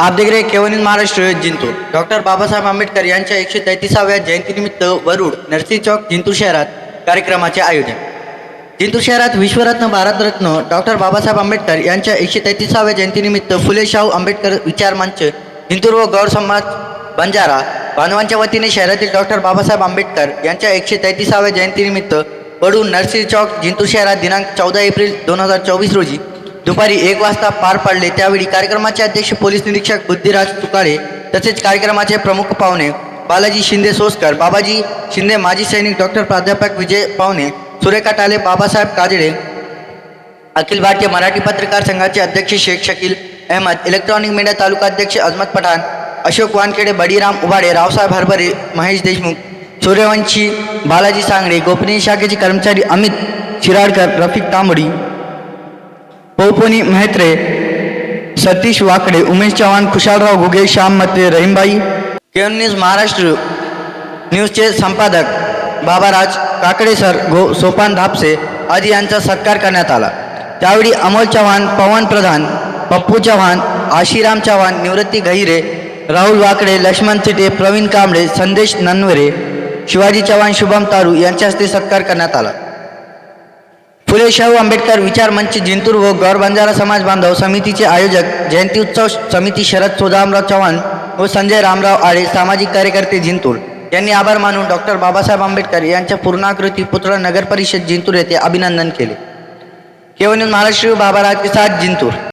आप देख रहे हैं महाराष्ट्र जिंतूर. डॉक्टर बाबासाहेब आंबेडकर यांच्या एकशे तैतीसाव्या जयंतीनिमित्त वरुड नरसी चौक जिंतूर शहरात कार्यक्रमाचे आयोजन. जिंतूर शहरात विश्वरत्न भारतरत्न डॉक्टर बाबासाहेब आंबेडकर यांच्या एकशे तैतीसाव्या जयंतीनिमित्त फुले शाहू आंबेडकर विचार मंच जिंतूर व गौर समाज बंजारा बांधवांच्या वतीने शहरातील डॉक्टर बाबासाहेब आंबेडकर यांच्या एकशे तैतीसाव्या जयंतीनिमित्त वडून नरसी चौक जिंतूर शहरात दिनांक चौदा एप्रिल दोन हजार चोवीस रोजी दुपारी एक वाजता पार पाडले. त्यावेळी कार्यक्रमाचे अध्यक्ष पोलीस निरीक्षक बुद्धिराज तुकाळे तसेच कार्यक्रमाचे प्रमुख पाहुणे बालाजी शिंदे सोसकर बाबाजी शिंदे माजी सैनिक डॉक्टर प्राध्यापक विजय पाहुणे सुरेखा टाले बाबासाहेब काजळे अखिल भारतीय मराठी पत्रकार संघाचे अध्यक्ष शेख शकील अहमद इलेक्ट्रॉनिक मीडिया तालुका अध्यक्ष अजमत पठाण अशोक वानखेडे बडीराम उभाडे रावसाहेब हरभरे महेश देशमुख सूर्यवंशी बालाजी सांगडे गोपनीय शाखेचे कर्मचारी अमित शिराडकर रफिक तांबडी पौपोनी मेहत्रे सतीश वाकडे उमेश चव्हाण खुशालराव घुगे श्याम मते रहीमबाई केवन न्यूज महाराष्ट्र न्यूजचे संपादक बाबाराज काकडे सर गो सोपान धापसे आदी यांचा सत्कार करण्यात आला. त्यावेळी अमोल चव्हाण पवन प्रधान पप्पू चव्हाण आशिराम चव्हाण निवृत्ती गहिरे राहुल वाकडे लक्ष्मण थिटे प्रवीण कांबळे संदेश नन्वरे शिवाजी चव्हाण शुभम तारू यांच्या हस्ते सत्कार करण्यात आला. फुले शाहू आंबेडकर विचार मंच जिंतूर व गौर बंजारा समाज बांधव समितीचे आयोजक जयंती उत्सव समिती शरद सुदामराव चव्हाण व संजय रामराव आळे सामाजिक कार्यकर्ते जिंतूर. यांनी आभार मानून डॉक्टर बाबासाहेब आंबेडकर यांच्या पूर्णाकृती पुत्र नगर परिषद जिंतूर येथे अभिनंदन केले. केवळ महाराष्ट्र बाबाराज के साथ जिंतूर.